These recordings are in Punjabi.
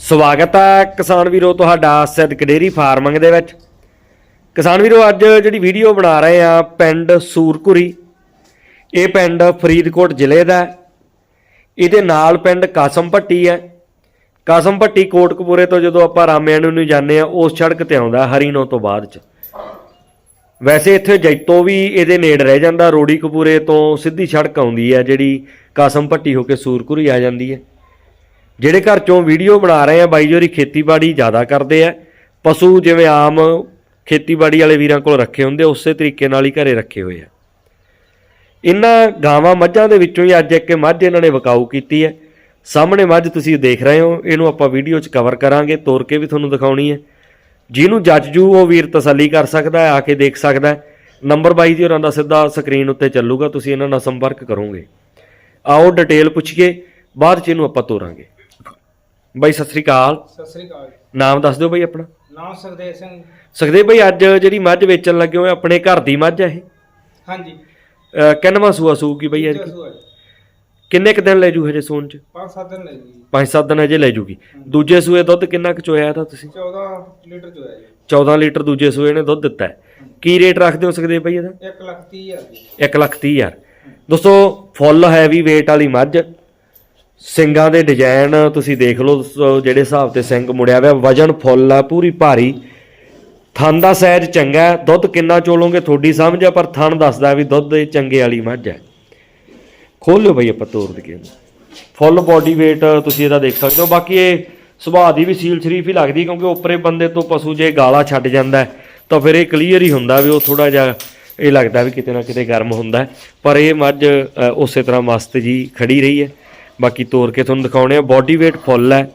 ਸਵਾਗਤ ਹੈ ਕਿਸਾਨ ਵੀਰੋ ਤੁਹਾਡਾ ਸਿੱਧਕ ਡੇਰੀ ਫਾਰਮਿੰਗ ਦੇ ਵਿੱਚ। ਕਿਸਾਨ ਵੀਰੋ, ਅੱਜ ਜਿਹੜੀ ਵੀਡੀਓ ਬਣਾ ਰਹੇ ਆ ਪਿੰਡ ਸੂਰਕੁਰੀ। ਇਹ ਪਿੰਡ ਫਰੀਦਕੋਟ ਜ਼ਿਲ੍ਹੇ ਦਾ ਇਹਦੇ ਨਾਲ ਪਿੰਡ ਕਾਸਮ ਕਾਸਮਪੱਟੀ ਹੈ। ਕਾਸਮ ਕਾਸਮਪੱਟੀ ਕੋਟਕਪੂਰੇ ਤੋਂ ਜਦੋਂ ਆਪਾਂ ਰਾਮਿਆਣ ਨੂੰ ਜਾਂਦੇ ਆ ਉਸ ਸੜਕ ਤੇ ਆਉਂਦਾ ਹਰੀਨੋ ਤੋਂ ਬਾਅਦ ਚ। ਵੈਸੇ ਇੱਥੇ ਜੈਤੋ ਵੀ ਇਹਦੇ ਨੇੜ ਰਹਿ ਜਾਂਦਾ ਰੋੜੀ ਕਪੂਰੇ ਤੋਂ ਸਿੱਧੀ ਸੜਕ ਆਉਂਦੀ ਹੈ, ਜਿਹੜੀ ਕਾਸਮ ਕਾਸਮਪੱਟੀ ਹੋ ਕੇ ਸੂਰਕੁਰੀ ਆ ਜਾਂਦੀ ਹੈ। ਜਿਹੜੇ ਘਰ ਚੋਂ ਵੀਡੀਓ ਬਣਾ ਰਹੇ ਆ, ਬਾਈ ਜੋਰੀ ਖੇਤੀਬਾੜੀ ਜ਼ਿਆਦਾ ਕਰਦੇ ਆ। ਪਸ਼ੂ ਜਿਵੇਂ ਆਮ ਖੇਤੀਬਾੜੀ ਵਾਲੇ ਵੀਰਾਂ ਕੋਲ ਰੱਖੇ ਹੁੰਦੇ, ਉਸੇ ਤਰੀਕੇ ਨਾਲ ਹੀ ਘਰੇ ਰੱਖੇ ਹੋਏ ਆ। ਇਹਨਾਂ ਗਾਵਾਂ ਮੱਝਾਂ ਦੇ ਵਿੱਚੋਂ ਹੀ ਅੱਜ ਇੱਕ ਮੱਝ ਇਹਨਾਂ ਨੇ ਵਕਾਊ ਕੀਤੀ ਹੈ। ਸਾਹਮਣੇ ਮੱਝ ਤੁਸੀਂ ਦੇਖ ਰਹੇ ਹੋ, ਇਹਨੂੰ ਆਪਾਂ ਵੀਡੀਓ 'ਚ ਕਵਰ ਕਰਾਂਗੇ, ਤੋਰ ਕੇ ਵੀ ਤੁਹਾਨੂੰ ਦਿਖਾਉਣੀ ਹੈ। ਜਿਹਨੂੰ ਜੱਜ ਜੂ, ਉਹ ਵੀਰ ਤਸੱਲੀ ਕਰ ਸਕਦਾ ਹੈ, ਆ ਕੇ ਦੇਖ ਸਕਦਾ ਹੈ। ਨੰਬਰ ਬਾਈ ਜੀ ਉਹਨਾਂ ਦਾ ਸਿੱਧਾ ਸਕਰੀਨ ਉੱਤੇ ਚੱਲੂਗਾ, ਤੁਸੀਂ ਇਹਨਾਂ ਨਾਲ ਸੰਪਰਕ ਕਰੋਗੇ। ਆਓ ਡਿਟੇਲ ਪੁੱਛੀਏ, ਬਾਅਦ 'ਚ ਇਹਨੂੰ ਆਪਾਂ ਤੋਰਾਂਗੇ। ਬਾਈ ਸਤਿ ਸ੍ਰੀ ਅਕਾਲ। ਸਤਿ ਸ੍ਰੀ ਅਕਾਲ ਨਾਮ ਦੱਸ ਦਿਓ ਬਾਈ ਆਪਣਾ। ਨਾਮ ਸੁਖਦੇਵ ਸਿੰਘ। ਸੁਖਦੇਵ ਬਾਈ ਅੱਜ ਜਿਹੜੀ ਮੱਝ ਵੇਚਣ ਲੱਗੇ ਹੋ ਆਪਣੇ ਘਰ ਦੀ ਮੱਝ ਹੈ ਇਹ? ਹਾਂਜੀ। ਅਹ ਕਿੰਨਵਾਂ ਸੂਆ ਸੂਗੀ ਬਈ ਅੱਜ? ਦੂਜਾ ਸੂਆ ਜੀ। ਕਿੰਨੇ ਕੁ ਦਿਨ ਲੈ ਜੂ ਹਜੇ ਸੂਣ ਚ? ਪੰਜ ਸੱਤ ਦਿਨ ਲੱਗੀ ਜੀ ਪੰਜ ਸੱਤ ਦਿਨ ਹਜੇ ਲੈ ਜੂਗੀ। ਦੂਜੇ ਸੂਏ ਦੁੱਧ ਕਿੰਨਾ ਕੁ ਚੋਇਆ ਤਾਂ ਤੁਸੀਂ? 14 ਲੀਟਰ ਚੋਇਆ ਜੀ। 14 ਲੀਟਰ ਦੂਜੇ ਸੂਏ ਨੇ ਦੁੱਧ ਦਿੱਤਾ ਹੈ। ਕੀ ਰੇਟ ਰੱਖਦੇ ਹੋ ਸੁਖਦੇਵ ਬਾਈ ਇਹਦਾ? 1 ਲੱਖ 30 ਹਜ਼ਾਰ ਜੀ। 1 ਲੱਖ ਤੀਹ ਹਜ਼ਾਰ। ਦੋਸਤੋ ਫੁੱਲ ਹੈਵੀ weight ਵਾਲੀ ਮੱਝ। ਸਿੰਗਾਂ ਦੇ ਡਿਜ਼ਾਈਨ ਤੁਸੀਂ ਦੇਖ ਲਓ ਜਿਹੜੇ ਹਿਸਾਬ ਤੇ ਸਿੰਘ ਮੁੜਿਆ ਹੋਇਆ, ਵਜਨ ਫੁੱਲ ਆ, ਪੂਰੀ ਭਾਰੀ। ਥਣ ਦਾ ਸਾਈਜ਼ ਚੰਗਾ ਦੁੱਧ ਕਿੰਨਾ ਚੋਲੋਗੇ ਤੁਹਾਡੀ ਸਮਝ ਆ, ਪਰ ਥਣ ਦੱਸਦਾ ਵੀ ਦੁੱਧ ਇਹ ਚੰਗੇ ਵਾਲੀ ਮੱਝ ਹੈ। ਖੋਲ ਲਿਓ ਬਈ ਆਪਾਂ ਤੋੜ ਦਈਏ ਫੁੱਲ ਬਾਡੀ weight ਤੁਸੀਂ ਇਹਦਾ ਦੇਖ ਸਕਦੇ ਹੋ। ਬਾਕੀ ਇਹ ਸੁਭਾਅ ਦੀ ਵੀ ਸੀਲ ਸ਼ਰੀਫ ਹੀ ਲੱਗਦੀ, ਕਿਉਂਕਿ ਉੱਪਰੇ ਬੰਦੇ ਤੋਂ ਪਸ਼ੂ ਜੇ ਗਾਲਾ ਛੱਡ ਜਾਂਦਾ ਤਾਂ ਫਿਰ ਇਹ ਕਲੀਅਰ ਹੀ ਹੁੰਦਾ ਵੀ ਉਹ ਥੋੜਾ ਜਿਹਾ ਇਹ ਲੱਗਦਾ ਵੀ ਕਿਤੇ ਨਾ ਕਿਤੇ ਗਰਮ ਹੁੰਦਾ ਪਰ ਇਹ ਮੱਝ ਉਸੇ ਤਰ੍ਹਾਂ ਮਸਤ ਜੀ ਖੜੀ ਰਹੀ ਹੈ। ਬਾਕੀ ਤੋਰ ਕੇ ਤੁਹਾਨੂੰ ਦਿਖਾਉਣੇ ਆ। ਬਾਡੀ weight ਫੁੱਲ ਹੈ।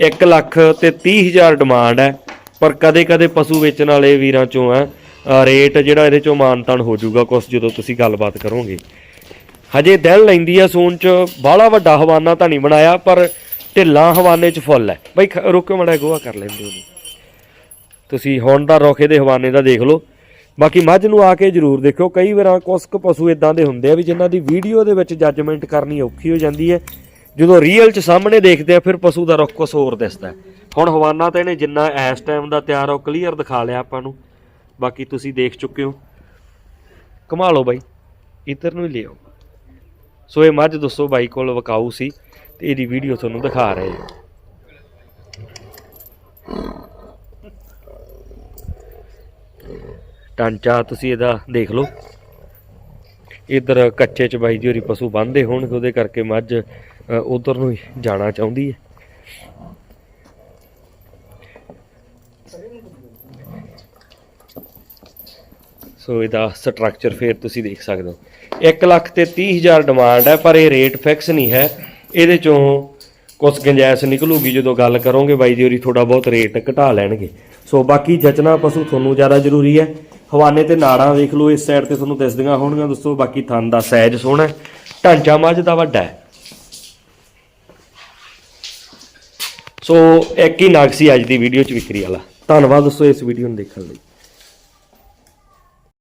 1 ਲੱਖ ਤੇ 30 ਹਜ਼ਾਰ ਡਿਮਾਂਡ ਹੈ। ਪਰ ਕਦੇ ਕਦੇ ਪਸ਼ੂ ਵੇਚਣ ਵਾਲੇ ਵੀਰਾਂ ਚੋਂ ਆ ਰੇਟ ਜਿਹੜਾ ਇਹਦੇ ਚੋਂ ਮਾਨਤਾਨ ਹੋ ਜਾਊਗਾ ਕੁਛ ਜਦੋਂ ਤੁਸੀਂ ਗੱਲਬਾਤ ਕਰੋਗੇ। ਹਜੇ ਦਿਲ ਲੈਂਦੀ ਆ ਸੂਨ ਚ, ਬਾਹਲਾ ਵੱਡਾ ਹਵਾਨਾ ਤਾਂ ਨਹੀਂ ਬਣਾਇਆ, ਪਰ ਢਿੱਲਾ ਹਵਾਨੇ ਚ ਫੁੱਲ ਹੈ। ਬਈ ਖ- ਰੁਕਿਓ ਮੜਾ ਗੋਹਾ ਕਰ ਲੈਂਦੇ ਉਹਨੂੰ ਤੁਸੀਂ ਹੁਣ ਦਾ ਰੋਖੇ ਦੇ ਹਵਾਨੇ ਦਾ ਦੇਖ ਲਓ। ਬਾਕੀ ਮੱਝ ਨੂੰ ਆ ਕੇ ਜਰੂਰ ਦੇਖਿਓ। ਕਈ ਵਾਰਾਂ ਕੁਛ ਕੁ ਪਸ਼ੂ ਇਦਾਂ ਦੇ ਹੁੰਦੇ ਆ ਵੀ ਜਿਨ੍ਹਾਂ ਦੀ ਵੀਡੀਓ ਦੇ ਵਿੱਚ ਜੱਜਮੈਂਟ ਕਰਨੀ ਔਖੀ ਹੋ ਜਾਂਦੀ ਹੈ। ਜਦੋਂ ਰੀਅਲ ਚ ਸਾਹਮਣੇ ਦੇਖਦੇ ਆ, ਫਿਰ ਪਸ਼ੂ ਦਾ ਰੁੱਖ ਕੁਛ ਹੋਰ ਦਿਸਦਾ ਹੁਣ ਹਵਾਨਾ ਤਾਂ ਇਹਨੇ ਜਿੰਨਾ ਇਸ ਟਾਈਮ ਦਾ ਤਿਆਰ ਆ, ਉਹ ਕਲੀਅਰ ਦਿਖਾ ਲਿਆ ਆਪਾਂ ਨੂੰ। ਬਾਕੀ ਤੁਸੀਂ ਦੇਖ ਚੁੱਕੇ ਹੋ। ਕਮਾ ਲਓ ਬਾਈ। ਇੱਧਰ ਨੂੰ ਹੀ ਲਿਆਓ। ਸੋ ਇਹ ਮੱਝ ਦੋਸਤੋ ਬਾਈ ਕੋਲ ਵਕਾਊ ਸੀ, ਤੇ ਇਹਦੀ ਵੀਡੀਓ ਤੁਹਾਨੂੰ ਦਿਖਾ ਰਹੇ ਹਾਂ। ਟਾਂਚਾ ਤੁਸੀਂ ਇਹਦਾ ਦੇਖ ਲਓ। ਇਧਰ ਕੱਚੇ ਚ ਬਾਈ ਜੀ ਹੋਰੀ ਪਸ਼ੂ ਬੰਨਦੇ ਹੋਣਗੇ, ਉਹਦੇ ਕਰਕੇ ਮੱਝ ਉਧਰ ਨੂੰ ਜਾਣਾ ਚਾਹੁੰਦੀ ਹੈ। ਸੋ ਇਹਦਾ ਸਟਰਕਚਰ ਫੇਰ ਤੁਸੀਂ ਦੇਖ ਸਕਦੇ ਹੋ। 1 ਲੱਖ ਤੇ 30 ਹਜ਼ਾਰ ਡਿਮਾਂਡ ਹੈ, ਪਰ ਇਹ ਰੇਟ ਫਿਕਸ ਨਹੀਂ ਹੈ। ਇਹਦੇ ਚੋਂ ਕੁਝ ਗੁੰਜਾਇਸ਼ ਨਿਕਲੂਗੀ ਜਦੋਂ ਗੱਲ ਕਰੋਗੇ, ਬਾਈ ਜੀ ਹੋਰੀ ਥੋੜਾ ਬਹੁਤ ਰੇਟ ਘਟਾ ਲੈਣਗੇ। ਸੋ ਬਾਕੀ ਜਚਣਾ ਪਸ਼ੂ ਤੁਹਾਨੂੰ ਜ਼ਿਆਦਾ ਜ਼ਰੂਰੀ ਹੈ। ਹਵਾਨੇ ਤੇ ਨਾੜਾਂ ਵੇਖ ਲਓ, ਇਸ ਸਾਈਡ ਤੇ ਤੁਹਾਨੂੰ ਦਿਸਦੀਆਂ ਹੋਣਗੀਆਂ ਦੋਸਤੋ, ਬਾਕੀ ਥਣ ਦਾ ਸਾਈਜ਼ ਸੋਹਣਾ ਢਾਂਚਾ ਮੱਝ ਦਾ ਵੱਡਾ ਹੈ। ਸੋ, ਇੱਕ ਹੀ ਨਾਗ ਸੀ ਅੱਜ ਦੀ ਵੀਡੀਓ ਚ ਵਿਕਰੀ ਵਾਲਾ। ਧੰਨਵਾਦ ਦੋਸਤੋ ਇਸ ਵੀਡੀਓ ਨੂੰ ਦੇਖਣ ਲਈ।